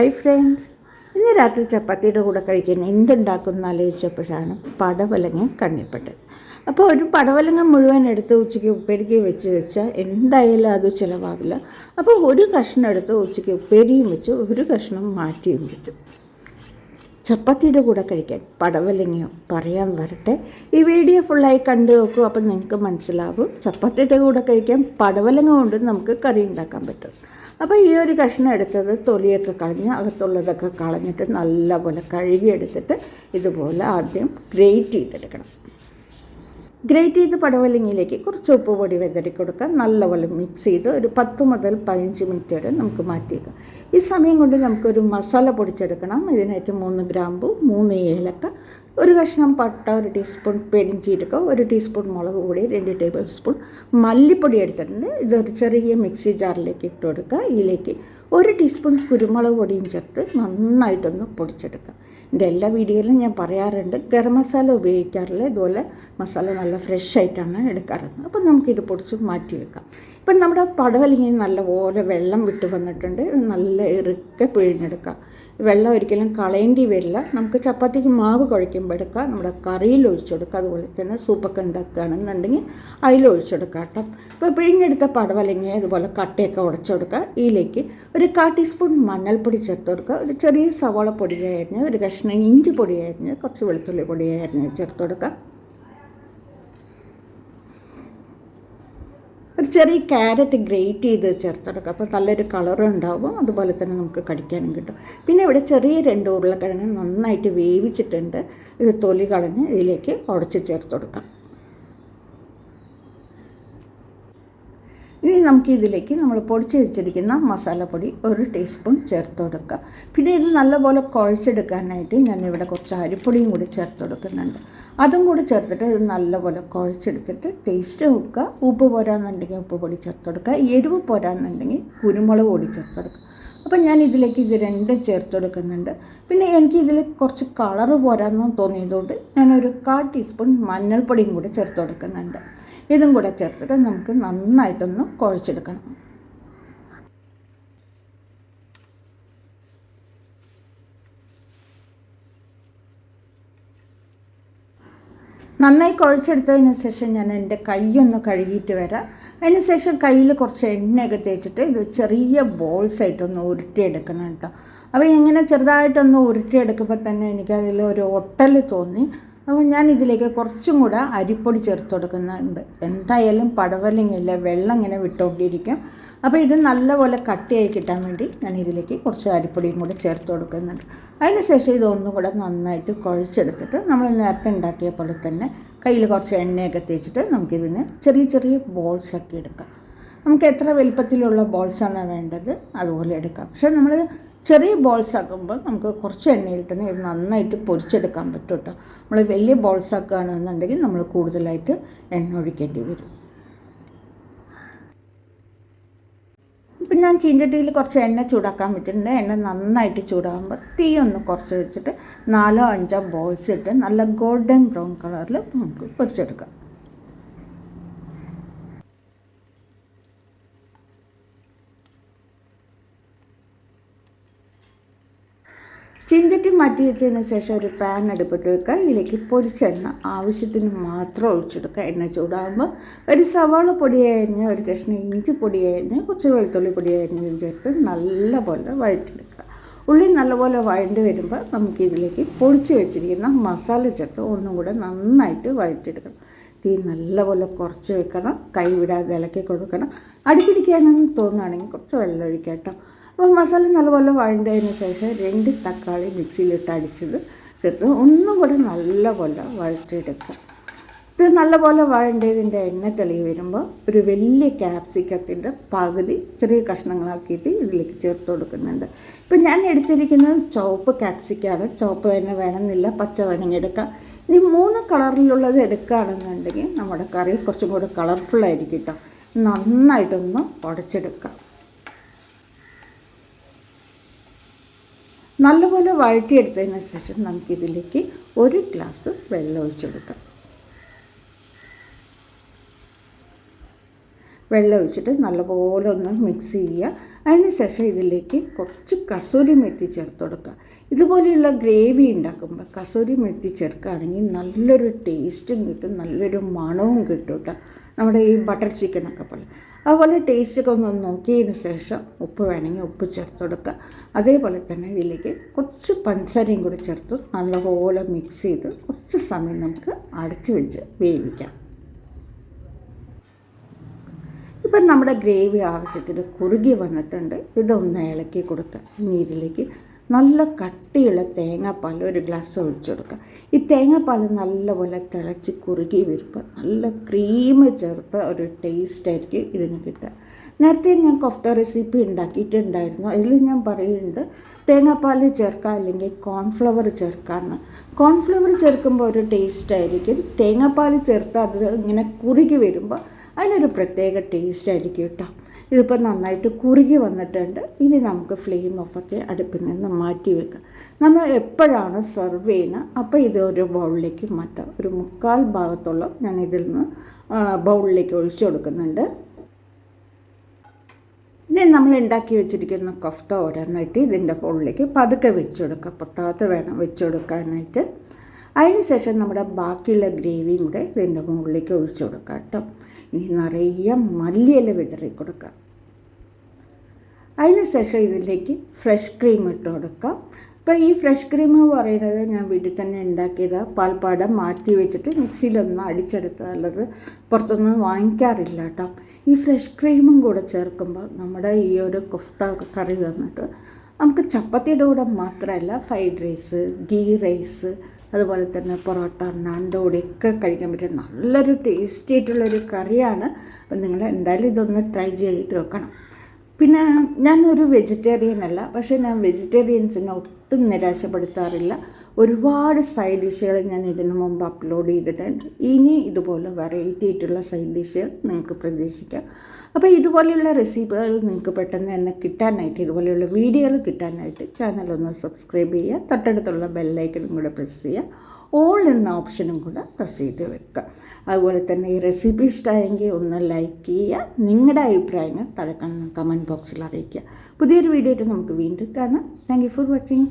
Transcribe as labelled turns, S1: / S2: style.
S1: Hi friends ഇന്ന് രാത്രി ചപ്പാത്തിയുടെ കൂടെ കഴിക്കാൻ എന്തുണ്ടാക്കും ആലോചിച്ചപ്പോഴാണ് പടവലങ്ങ കണ്ണിപ്പെട്ടത് അപ്പോൾ ഒരു പടവലങ്ങ മുഴുവൻ എടുത്ത് ഉച്ചയ്ക്ക് ഉപ്പേരിക്ക് വെച്ച് വെച്ചാൽ എന്തായാലും അത് ചിലവാകില്ല അപ്പോൾ ഒരു കഷ്ണം എടുത്ത് ഉച്ചയ്ക്ക് ഉപ്പേരിയും വെച്ച് ഒരു കഷ്ണം മാറ്റിയും വെച്ചു. ചപ്പാത്തിയുടെ കൂടെ കഴിക്കാൻ പടവലങ്ങയോ പറയാൻ വരട്ടെ. ഈ വീഡിയോ ഫുള്ളായി കണ്ടു നോക്കൂ അപ്പം നിങ്ങൾക്ക് മനസ്സിലാവും. ചപ്പാത്തിയുടെ കൂടെ കഴിക്കാൻ പടവലങ്ങ കൊണ്ട് നമുക്ക് കറി ഉണ്ടാക്കാൻ പറ്റും. അപ്പോൾ ഈ ഒരു കഷ്ണം എടുത്തത് തൊലിയൊക്കെ കളഞ്ഞ് അകത്തുള്ളതൊക്കെ കളഞ്ഞിട്ട് നല്ലപോലെ കഴുകിയെടുത്തിട്ട് ഇതുപോലെ ആദ്യം ഗ്രേറ്റ് ചെയ്തെടുക്കണം. ഗ്രേറ്റ് ചെയ്ത് പടവലങ്ങയിലേക്ക് കുറച്ച് ഉപ്പ് പൊടി വെതറി കൊടുക്കുക. നല്ലപോലെ മിക്സ് ചെയ്ത് ഒരു പത്ത് മുതൽ പതിനഞ്ച് മിനിറ്റ് വരെ നമുക്ക് മാറ്റിയേക്കാം. ഈ സമയം കൊണ്ട് നമുക്കൊരു മസാല പൊടിച്ചെടുക്കണം. ഇതിനായിട്ട് മൂന്ന് ഗ്രാമ്പു മൂന്ന് ഏലക്ക ഒരു കഷ്ണം പട്ട ഒരു ടീസ്പൂൺ പെരിഞ്ചീരകം ഒരു ടീസ്പൂൺ മുളക് പൊടി രണ്ട് ടേബിൾ സ്പൂൺ മല്ലിപ്പൊടി എടുത്തിട്ടുണ്ട്. ഇതൊരു ചെറിയ മിക്സി ജാറിലേക്ക് ഇട്ട് കൊടുക്കുക. ഇതിലേക്ക് ഒരു ടീസ്പൂൺ കുരുമുളക് പൊടിയും ചേർത്ത് നന്നായിട്ടൊന്ന് പൊടിച്ചെടുക്കുക. എന്റെ എല്ലാ വീഡിയോയിലും ഞാൻ പറയാറുണ്ട് ഗരം മസാല ഉപയോഗിക്കാറില്ല. ഇതുപോലെ മസാല നല്ല ഫ്രഷ് ആയിട്ടാണ് എടുക്കാറുള്ളത്. അപ്പം നമുക്കിത് പൊടിച്ച് മാറ്റി വെക്കാം ഇപ്പം നമ്മുടെ പടവലിങ്ങനെ നല്ലപോലെ വെള്ളം വിട്ട് വന്നിട്ടുണ്ട്. നല്ല ഇറുക്കെ പിഴിഞ്ഞെടുക്കുക വെള്ളം ഒരിക്കലും കളയേണ്ടി വരില്ല. നമുക്ക് ചപ്പാത്തിക്ക് മാവ് കുഴയ്ക്കുമ്പോൾ എടുക്കുക നമ്മുടെ കറിയിൽ ഒഴിച്ചെടുക്കുക അതുപോലെ തന്നെ സൂപ്പൊക്കെ ഉണ്ടാക്കുകയാണെന്നുണ്ടെങ്കിൽ അതിൽ ഒഴിച്ചെടുക്കാം കേട്ടോ. ഇപ്പോൾ പിഴിഞ്ഞെടുത്ത പടവലങ്ങ ഇതുപോലെ കട്ടയൊക്കെ ഉടച്ചെടുക്കുക ഇതിലേക്ക് ഒരു കാ ടീസ്പൂൺ മഞ്ഞൾപ്പൊടി ചേർത്ത് കൊടുക്കുക. ഒരു ചെറിയ സവാള പൊടിയായിരുന്നു. ഒരു കഷ്ണം ഇഞ്ചി പൊടിയായിരുന്നു. കുറച്ച് വെളുത്തുള്ളി പൊടിയായിരുന്നു ചേർത്ത് കൊടുക്കുക. ഒരു ചെറിയ ക്യാരറ്റ് ഗ്രേറ്റ് ചെയ്ത് ചേർത്തെടുക്കുക അപ്പോൾ നല്ലൊരു കളറും ഉണ്ടാവും. അതുപോലെ തന്നെ നമുക്ക് കടിക്കാനും കിട്ടും. പിന്നെ ഇവിടെ ചെറിയ രണ്ട് ഉരുളക്കിഴങ്ങ് നന്നായിട്ട് വേവിച്ചിട്ടുണ്ട്. ഇത് തൊലി കളഞ്ഞ് ഇതിലേക്ക് ഉടച്ച് ചേർത്ത് കൊടുക്കാം. ഇനി നമുക്ക് ഇതിലേക്ക് നമ്മൾ പൊടിച്ച് വെച്ചിരിക്കുന്ന മസാലപ്പൊടി ഒരു ടീസ്പൂൺ ചേർത്ത് കൊടുക്കുക. പിന്നെ ഇത് നല്ലപോലെ കുഴച്ചെടുക്കാനായിട്ട് ഞാൻ ഇവിടെ കുറച്ച് അരിപ്പൊടിയും കൂടി ചേർത്ത് കൊടുക്കുന്നുണ്ട്. അതും കൂടി ചേർത്തിട്ട് ഇത് നല്ലപോലെ കുഴച്ചെടുത്തിട്ട് ടേസ്റ്റ് നോക്കുക ഉപ്പ് പോരാന്നുണ്ടെങ്കിൽ ഉപ്പ് പൊടി ചേർത്ത് കൊടുക്കുക. എരിവ് പോരാന്നുണ്ടെങ്കിൽ കുരുമുളക് പൊടി ചേർത്ത് കൊടുക്കുക. അപ്പം ഞാൻ ഇതിലേക്ക് ഇത് രണ്ടും ചേർത്ത് കൊടുക്കുന്നുണ്ട്. പിന്നെ എനിക്ക് ഇതിൽ കുറച്ച് കളറ് പോരാന്ന് തോന്നിയതുകൊണ്ട് ഞാനൊരു കാ ടീസ്പൂൺ മഞ്ഞൾപ്പൊടിയും കൂടി ചേർത്ത് കൊടുക്കുന്നുണ്ട്. ഇതും കൂടെ ചേർത്തിട്ട് നമുക്ക് നന്നായിട്ടൊന്ന് കുഴച്ചെടുക്കണം. നന്നായി കുഴച്ചെടുത്തതിന് ശേഷം ഞാൻ എന്റെ കൈയൊന്ന് കഴുകിയിട്ട് വരാം. അതിന് ശേഷം കയ്യിൽ കുറച്ച് എണ്ണയൊക്കെ തേച്ചിട്ട് ഇത് ചെറിയ ബോൾസ് ആയിട്ടൊന്ന് ഉരുട്ടിയെടുക്കണം കേട്ടോ. അപ്പോൾ ഇങ്ങനെ ചെറുതായിട്ടൊന്ന് ഉരുട്ടിയെടുക്കുമ്പോൾ തന്നെ എനിക്കതിൽ ഒരു ഒട്ടൽ തോന്നി. അപ്പോൾ ഞാൻ ഇതിലേക്ക് കുറച്ചും കൂടെ അരിപ്പൊടി ചേർത്ത് കൊടുക്കുന്നുണ്ട്. എന്തായാലും പടവലിങ്ങില്ല വെള്ളം ഇങ്ങനെ വിട്ടുകൊണ്ടിരിക്കും അപ്പോൾ ഇത് നല്ലപോലെ കട്ടിയായി കിട്ടാൻ വേണ്ടി ഞാൻ ഇതിലേക്ക് കുറച്ച് അരിപ്പൊടിയും കൂടെ ചേർത്ത് കൊടുക്കുന്നുണ്ട്. അതിന് ശേഷം ഇതൊന്നും കൂടെ നന്നായിട്ട് കുഴച്ചെടുത്തിട്ട് നമ്മൾ നേരത്തെ ഉണ്ടാക്കിയ പോലെ തന്നെ കയ്യിൽ കുറച്ച് എണ്ണയൊക്കെ തേച്ചിട്ട് നമുക്കിതിന് ചെറിയ ചെറിയ ബോൾസൊക്കെ എടുക്കാം. നമുക്ക് എത്ര വലുപ്പത്തിലുള്ള ബോൾസാണ് വേണ്ടത് അതുപോലെ എടുക്കാം. പക്ഷേ നമ്മൾ ചെറിയ ബോൾസ് ആക്കുമ്പോൾ നമുക്ക് കുറച്ച് എണ്ണയിൽ തന്നെ ഇത് നന്നായിട്ട് പൊരിച്ചെടുക്കാൻ പറ്റും കേട്ടോ. നമ്മൾ വലിയ ബോൾസ് ആക്കുകയാണെന്നുണ്ടെങ്കിൽ നമ്മൾ കൂടുതലായിട്ട് എണ്ണ ഒഴിക്കേണ്ടി വരും. ഇപ്പം ഞാൻ ചീഞ്ചട്ടിയിൽ കുറച്ച് എണ്ണ ചൂടാക്കാൻ വെച്ചിട്ടുണ്ട്. എണ്ണ നന്നായിട്ട് ചൂടാകുമ്പോൾ തീ ഒന്ന് കുറച്ച് വെച്ചിട്ട് നാലോ അഞ്ചോ ബോൾസ് ഇട്ട് നല്ല ഗോൾഡൻ ബ്രൗൺ കളറിൽ നമുക്ക് പൊരിച്ചെടുക്കാം. ചീഞ്ചട്ടി മാറ്റി വെച്ചതിന് ശേഷം ഒരു പാൻ അടുപ്പത്ത് വെക്കുക. ഇതിലേക്ക് പൊരിച്ചെണ്ണ ആവശ്യത്തിന് മാത്രം ഒഴിച്ചെടുക്കുക. എണ്ണ ചൂടാകുമ്പോൾ ഒരു സവാള പൊടിയായിരുന്നു ഒരു കഷ്ണം ഇഞ്ചി പൊടിയായിരുന്നു കുറച്ച് വെളുത്തുള്ളി പൊടിയായിരുന്നു ചേർത്ത് നല്ലപോലെ വഴറ്റിയെടുക്കുക. ഉള്ളി നല്ലപോലെ വഴണ്ടി വരുമ്പോൾ നമുക്ക് ഇതിലേക്ക് പൊടിച്ച് വെച്ചിരിക്കുന്ന മസാല ചേർത്ത് ഒന്നും കൂടെ നന്നായിട്ട് വഴറ്റിയെടുക്കണം. തീ നല്ലപോലെ കുറച്ച് വെക്കണം. കൈ വിടാതെ ഇളക്കി കൊടുക്കണം. അടിപിടിക്കാനെന്ന് തോന്നുകയാണെങ്കിൽ കുറച്ച് വെള്ളം ഒഴിക്കാം കേട്ടോ. അപ്പോൾ മസാല നല്ലപോലെ വഴണ്ടതിന് ശേഷം രണ്ട് തക്കാളി മിക്സിയിലിട്ട് അടിച്ചത് ചേർത്ത് ഒന്നും കൂടെ നല്ലപോലെ വഴറ്റിയെടുക്കുക. ഇത് നല്ലപോലെ വഴണ്ടതിന്റെ എണ്ണ തെളിവ് വരുമ്പോൾ ഒരു വലിയ ക്യാപ്സിക്കത്തിന്റെ പകുതി ചെറിയ കഷ്ണങ്ങളാക്കിയിട്ട് ഇതിലേക്ക് ചേർത്ത് കൊടുക്കുന്നുണ്ട്. ഇപ്പം ഞാൻ എടുത്തിരിക്കുന്നത് ചുവപ്പ് ക്യാപ്സിക്കാണ്. ചുവപ്പ് തന്നെ വേണമെന്നില്ല പച്ച വേണമെങ്കിൽ എടുക്കാം. ഇനി മൂന്ന് കളറിലുള്ളത് എടുക്കുകയാണെന്നുണ്ടെങ്കിൽ നമ്മുടെ കറി കുറച്ചും കൂടെ കളർഫുള്ളായിരിക്കും കേട്ടോ. നന്നായിട്ടൊന്ന് ഉടച്ചെടുക്കാം. നല്ലപോലെ വഴറ്റിയെടുത്തതിന് ശേഷം നമുക്കിതിലേക്ക് ഒരു ഗ്ലാസ് വെള്ളം ഒഴിച്ചെടുക്കാം. വെള്ളം ഒഴിച്ചിട്ട് നല്ലപോലെ ഒന്ന് മിക്സ് ചെയ്യുക. അതിനുശേഷം ഇതിലേക്ക് കുറച്ച് കസൂരി മെത്തി ചേർത്ത് കൊടുക്കുക. ഇതുപോലെയുള്ള ഗ്രേവി ഉണ്ടാക്കുമ്പോൾ കസൂരി മെത്തി ചേർക്കുകയാണെങ്കിൽ നല്ലൊരു ടേസ്റ്റും കിട്ടും നല്ലൊരു മണവും കിട്ടും കേട്ടോ നമ്മുടെ ഈ ബട്ടർ ചിക്കനൊക്കെ പോലെ. അതുപോലെ ടേസ്റ്റൊക്കെ ഒന്ന് നോക്കിയതിന് ശേഷം ഉപ്പ് വേണമെങ്കിൽ ഉപ്പ് ചേർത്ത് കൊടുക്കുക. അതേപോലെ തന്നെ ഇതിലേക്ക് കുറച്ച് പഞ്ചസാരയും കൂടി ചേർത്ത് നല്ലപോലെ മിക്സ് ചെയ്ത് കുറച്ച് സമയം നമുക്ക് അടച്ച് വെച്ച് വേവിക്കാം. ഇപ്പം നമ്മുടെ ഗ്രേവി ആവശ്യത്തിന് കുറുകി വന്നിട്ടുണ്ട്. ഇതൊന്ന് ഇളക്കി കൊടുക്കുക. ഇനി ഇതിലേക്ക് നല്ല കട്ടിയുള്ള തേങ്ങാപ്പാൽ ഒരു ഗ്ലാസ് ഒഴിച്ചു കൊടുക്കുക. ഈ തേങ്ങാപ്പാൽ നല്ലപോലെ തിളച്ച് കുറുകി വരുമ്പോൾ നല്ല ക്രീം ചേർത്ത ഒരു ടേസ്റ്റ് ആയിരിക്കും ഇതിന് കിട്ടുക. നേരത്തെ ഞാൻ കൊഫ്ത റെസിപ്പി ഉണ്ടാക്കിയിട്ടുണ്ടായിരുന്നു. അതിൽ ഞാൻ പറയുന്നുണ്ട് തേങ്ങാപ്പാൽ ചേർക്കുക അല്ലെങ്കിൽ കോൺഫ്ലവർ ചേർക്കാമെന്ന് കോൺഫ്ലവർ ചേർക്കുമ്പോൾ ഒരു ടേസ്റ്റ് ആയിരിക്കും. തേങ്ങാപ്പാൽ ചേർത്ത് അത് ഇങ്ങനെ കുറുകി വരുമ്പോൾ അതിനൊരു പ്രത്യേക ടേസ്റ്റ് ആയിരിക്കും കേട്ടോ. ഇതിപ്പോൾ നന്നായിട്ട് കുറുകി വന്നിട്ടുണ്ട്. ഇനി നമുക്ക് ഫ്ലെയിം ഓഫൊക്കെ അടുപ്പിൽ നിന്ന് മാറ്റി വെക്കാം. നമ്മൾ എപ്പോഴാണ് സെർവ് ചെയ്യുന്നത് അപ്പോൾ ഇത് ഒരു ബൗളിലേക്ക് മാറ്റാം. ഒരു മുക്കാൽ ഭാഗത്തോളം ഞാൻ ഇതിൽ നിന്ന് ബൗളിലേക്ക് ഒഴിച്ചു കൊടുക്കുന്നുണ്ട്. ഇനി നമ്മൾ ഉണ്ടാക്കി വെച്ചിരിക്കുന്ന കൊഫ്ത ഓരോന്നായിട്ട് ഇതിന്റെ ബൗളിലേക്ക് പതുക്കെ വെച്ച് കൊടുക്കുക പൊട്ടാത്ത വേണം വെച്ച് കൊടുക്കാനായിട്ട്. അതിനുശേഷം നമ്മുടെ ബാക്കിയുള്ള ഗ്രേവിയും കൂടെ ഇതിന്റെ മുകളിലേക്ക് ഒഴിച്ചു കൊടുക്കാം കേട്ടോ. ഇനി നിറയെ മല്ലിയില വിതറി കൊടുക്കുക അതിനുശേഷം ഇതിലേക്ക് ഫ്രഷ് ക്രീം ഇട്ട് കൊടുക്കാം. അപ്പോൾ ഈ ഫ്രഷ് ക്രീം പറയുന്നത് ഞാൻ വീട്ടിൽ തന്നെ ഉണ്ടാക്കിയത്. പാൽപ്പാടം മാറ്റി വെച്ചിട്ട് മിക്സിയിലൊന്ന് അടിച്ചെടുത്തതല്ലത് പുറത്തൊന്നും വാങ്ങിക്കാറില്ല കേട്ടോ. ഈ ഫ്രഷ് ക്രീമും കൂടെ ചേർക്കുമ്പോൾ നമ്മുടെ ഈ ഒരു കൊഫ്ത കറി വന്നിട്ട് നമുക്ക് ചപ്പാത്തിയുടെ കൂടെ മാത്രമല്ല ഫ്രൈഡ് റൈസ് ഗീ റൈസ് അതുപോലെ തന്നെ പൊറോട്ട ഒക്കെ കഴിക്കാൻ പറ്റിയ നല്ലൊരു ടേസ്റ്റി ആയിട്ടുള്ളൊരു കറിയാണ്. അപ്പം നിങ്ങൾ എന്തായാലും ഇതൊന്ന് ട്രൈ ചെയ്ത് നോക്കണം. പിന്നെ ഞാനൊരു വെജിറ്റേറിയൻ അല്ല. പക്ഷേ ഞാൻ വെജിറ്റേറിയൻസിനെ ഒട്ടും നിരാശപ്പെടുത്താറില്ല. ഒരുപാട് സൈഡ് ഡിഷുകൾ ഞാൻ ഇതിനു മുമ്പ് അപ്ലോഡ് ചെയ്തിട്ടുണ്ട്. ഇനി ഇതുപോലെ വെറൈറ്റി ആയിട്ടുള്ള സൈഡ് ഡിഷുകൾ നിങ്ങൾക്ക് പ്രതീക്ഷിക്കാം. അപ്പോൾ ഇതുപോലെയുള്ള റെസിപ്പികൾ നിങ്ങൾക്ക് പെട്ടെന്ന് തന്നെ കിട്ടാനായിട്ട് ഇതുപോലെയുള്ള വീഡിയോകൾ കിട്ടാനായിട്ട് ചാനൽ ഒന്ന് സബ്സ്ക്രൈബ് ചെയ്യുക. തൊട്ടടുത്തുള്ള ബെല്ലൈക്കണും കൂടെ പ്രസ് ചെയ്യുക. ഓൾ എന്ന ഓപ്ഷനും കൂടെ പ്രസ് ചെയ്ത് വെക്കുക. അതുപോലെ തന്നെ ഈ റെസിപ്പി ഇഷ്ടമായെങ്കിൽ ഒന്ന് ലൈക്ക് ചെയ്യുക. നിങ്ങളുടെ അഭിപ്രായങ്ങൾ താഴെ കമന്റ് ബോക്സിൽ അറിയിക്കുക. പുതിയൊരു വീഡിയോ ആയിട്ട് നമുക്ക് വീണ്ടും കാണാം. Thank for watching